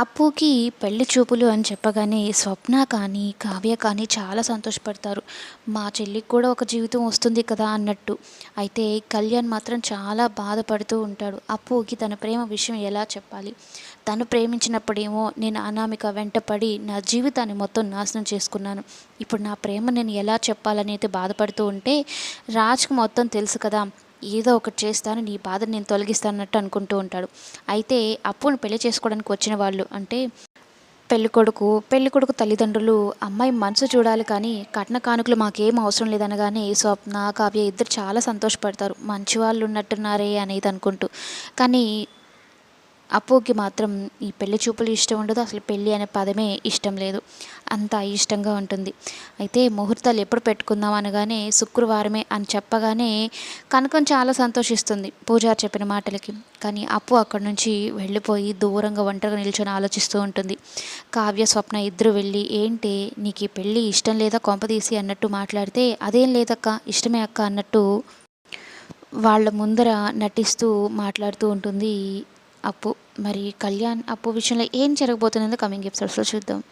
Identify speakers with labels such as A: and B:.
A: అప్పుకి పెళ్ళి చూపులు అని చెప్పగానే స్వప్న కానీ కావ్య కానీ చాలా సంతోషపడతారు. మా చెల్లికి కూడా ఒక జీవితం వస్తుంది కదా అన్నట్టు. అయితే కళ్యాణ్ మాత్రం చాలా బాధపడుతూ ఉంటాడు. అప్పుకి తన ప్రేమ విషయం ఎలా చెప్పాలి? తను ప్రేమించినప్పుడేమో నేను అనామిక వెంటపడి నా జీవితాన్ని మొత్తం నాశనం చేసుకున్నాను. ఇప్పుడు నా ప్రేమ నేను ఎలా చెప్పాలని అయితే బాధపడుతూ ఉంటే రాజ్కి మొత్తం తెలుసు కదా. ఏదో ఒకటి చేస్తాను నీ బాధను నేను తొలగిస్తానన్నట్టు అనుకుంటూ ఉంటాడు. అయితే అప్పును పెళ్ళి చేసుకోవడానికి వచ్చిన వాళ్ళు అంటే పెళ్ళికొడుకు పెళ్ళికొడుకు తల్లిదండ్రులు అమ్మాయి మనసు చూడాలి కానీ కట్న కానుకలు మాకేం అవసరం లేదనగానే స్వప్న కావ్య ఇద్దరు చాలా సంతోషపడతారు. మంచి వాళ్ళు ఉన్నట్టున్నారే అనేది అనుకుంటూ. కానీ అప్పుకి మాత్రం ఈ పెళ్ళి చూపులు ఇష్టం ఉండదు. అసలు పెళ్ళి అనే పదమే ఇష్టం లేదు. అంత ఇష్టంగా ఉంటుంది. అయితే ముహూర్తాలు ఎప్పుడు పెట్టుకుందాం అనగానే శుక్రవారమే అని చెప్పగానే కనకం చాలా సంతోషిస్తుంది పూజారి చెప్పిన మాటలకి. కానీ అప్పు అక్కడి నుంచి వెళ్ళిపోయి దూరంగా ఒంటరిగా నిల్చొని ఆలోచిస్తూ ఉంటుంది. కావ్య స్వప్న ఇద్దరు వెళ్ళి ఏంటి నీకు ఈ పెళ్ళి ఇష్టం లేదా కొంపదీసి అన్నట్టు మాట్లాడితే అదేం లేదక్క ఇష్టమే అక్క అన్నట్టు వాళ్ళ ముందర నటిస్తూ మాట్లాడుతూ ఉంటుంది అప్పు. మరి కళ్యాణ్ అప్పు విషయంలో ఏం జరగబోతుందో కమింగ్ ఎపిసోడ్స్లో చూద్దాం.